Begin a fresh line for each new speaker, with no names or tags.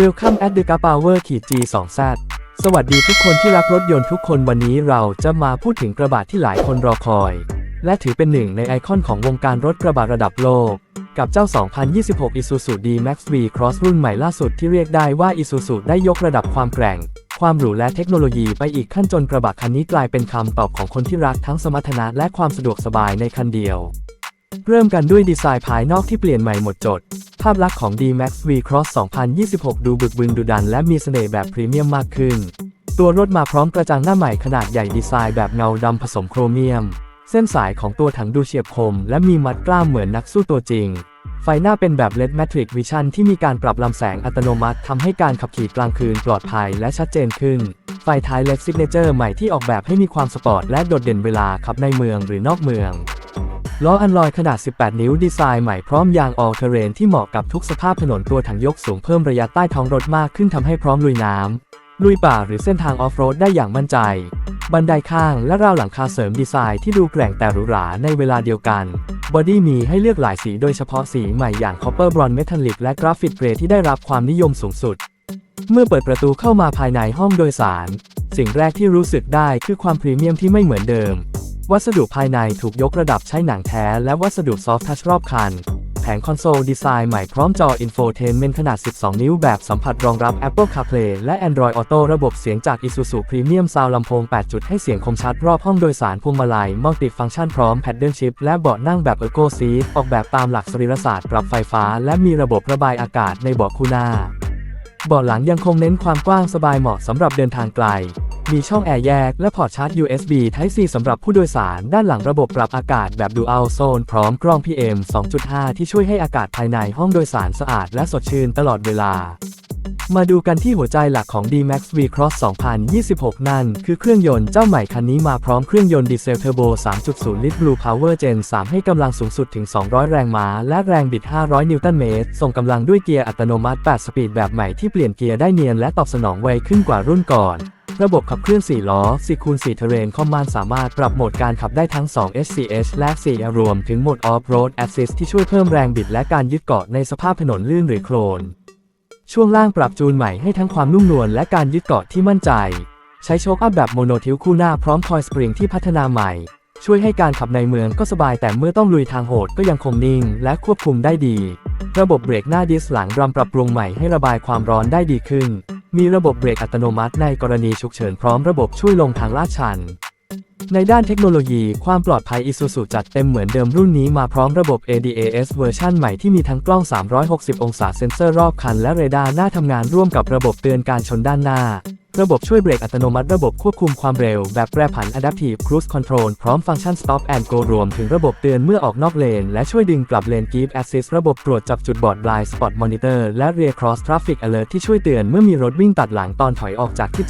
Welcome at the g a Power ขีด G2Z สวัสดีทุกคนที่รักรถยนต์ทุกคนวันนี้เราจะมาพูดถึงกระบะที่หลายคนรอคอย และถือเป็นหนึ่งในไอคอนของวงการรถกระบะระดับโลก กับเจ้า 2026 Isuzu D-Max V Cross รุ่นใหม่ล่าสุดที่เรียกได้ว่า Isuzu ได้ยกระดับความแกร่ง ความหรูและเทคโนโลยีไปอีกขั้นจนกระบะคันนี้กลายเป็นคำตอบของคนที่รักทั้งสมรรถนะและความสะดวกสบายในคันเดียว เริ่มกันด้วยดีไซน์ภายนอกที่เปลี่ยนใหม่หมดจด ภาพลักษณ์ของ D-Max V Cross 2026 ดูบึกบึนดุดันและมีเสน่ห์แบบพรีเมียมมากขึ้น ตัวรถมาพร้อมกระจังหน้าใหม่ขนาดใหญ่ดีไซน์แบบเงาดำผสมโครเมียม เส้นสายของตัวถังดูเฉียบคม และมีมัดกล้ามเหมือนนักสู้ตัวจริง ไฟหน้าเป็นแบบ LED Matrix Vision ที่มีการปรับลำแสงอัตโนมัติทำให้การขับขี่กลางคืนปลอดภัยและชัดเจนขึ้น ไฟท้าย LED Signature ใหม่ที่ออกแบบให้มีความสปอร์ตและโดดเด่นเวลาขับในเมืองหรือนอกเมือง ล้ออันลอยขนาด 18 นิ้วดีไซน์ใหม่พร้อมยาง All Terrain ที่เหมาะกับทุกสภาพถนนตัวถังยกสูงเพิ่มระยะใต้ท้องรถมากขึ้นทำให้พร้อมลุยน้ำลุยป่าหรือเส้นทางออฟโรดได้อย่างมั่นใจ บันไดข้างและราวหลังคาเสริมดีไซน์ที่ดูแกร่งแต่หรูหราในเวลาเดียวกันบอดี้มีให้เลือกหลายสีโดยเฉพาะสีใหม่อย่าง Copper Bronze Metallic และ Graphite Grey ที่ได้รับความนิยมสูงสุด เมื่อเปิดประตูเข้ามาภายในห้องโดยสาร สิ่งแรกที่รู้สึกได้คือความพรีเมียมที่ไม่เหมือนเดิม วัสดุภายในถูกยกระดับใช้หนังแท้และวัสดุซอฟท์ทัชรอบคัน แผงคอนโซลดีไซน์ใหม่พร้อมจออินโฟเทนเมนต์ขนาด 12 นิ้วแบบสัมผัสรองรับ Apple CarPlay และ Android Auto ระบบเสียงจาก Isuzu Premium Sound ลำโพง 8 จุดให้เสียงคมชัดรอบห้องโดยสารพวงมาลัยมัลติฟังก์ชันพร้อม Paddle Shift และเบาะนั่งแบบ Ergo Seat ออกแบบตามหลักสรีรศาสตร์ปรับไฟฟ้า และมีระบบระบายอากาศในเบาะคู่หน้าเบาะหลังยังคงเน้นความกว้างสบายเหมาะสำหรับเดินทางไกล มีช่องแอร์แยกและพอร์ตชาร์จ USB Type C สำหรับผู้โดยสารด้านหลังระบบปรับอากาศแบบ Dual Zone พร้อมกรอง PM 2.5 ที่ช่วยให้อากาศภายในห้องโดยสารสะอาดและสดชื่นตลอดเวลา มาดูกันที่หัวใจหลักของ D-Max V Cross 2026 นั่น คือเครื่องยนต์เจ้าใหม่คันนี้มาพร้อมเครื่องยนต์ดีเซลเทอร์โบ 3.0 ลิตร Blue Power Gen 3 ให้กำลังสูงสุดถึง 200 แรงม้า และแรงบิด 500 นิวตันเมตร ส่งกำลังด้วยเกียร์อัตโนมัติ 8 สปีดแบบใหม่ที่เปลี่ยนเกียร์ได้เนียนและตอบสนองไวขึ้นกว่ารุ่นก่อนระบบขับเคลื่อน 4 ล้อ 4คูณ4 Terrain Command สามารถปรับโหมดการขับได้ทั้ง 2 SCH และ 4 รวมถึงโหมด Off-Road Assist ที่ช่วยเพิ่มแรงบิดและการยึดเกาะในสภาพถนนลื่นหรือโคลน ช่วงล่างปรับจูนใหม่ให้ทั้งความนุ่มนวลและการยึดเกาะที่มั่นใจ ใช้โชคอัพแบบโมโนทิลคู่หน้าพร้อมคอยสปริงที่พัฒนาใหม่ ช่วยให้การขับในเมืองก็สบายแต่เมื่อต้องลุยทางโหดก็ยังคงนิ่งและควบคุมได้ดี ระบบเบรกหน้าดิสหลังรำปรับปรุงใหม่ให้ระบายความร้อนได้ดีขึ้น มีระบบเบรกอัตโนมัติในกรณีฉุกเฉินพร้อมระบบช่วยลงทางลาดชัน ในด้านเทคโนโลยีความปลอดภัย Isuzu จัดเต็มเหมือนเดิมรุ่นนี้มาพร้อมระบบ ADAS เวอร์ชันใหม่ที่มีทั้งกล้อง 360 องศาเซ็นเซอร์รอบคันและเรดาร์หน้าทำงานร่วมกับระบบเตือนการชนด้านหน้า ระบบช่วยเบรกอัตโนมัติระบบควบคุมความเร็ว แบบแปรผัน Adaptive Cruise Control พร้อมฟังก์ชัน Stop and Go รวมถึงระบบเตือนเมื่อออกนอกเลน และช่วยดึงกลับเลน Keep Assist ระบบตรวจจับจุดบอด Blind Spot Monitor และ Rear Cross Traffic Alert ที่ช่วยเตือนเมื่อมีรถวิ่งตัดหลังตอนถอยออกจากที่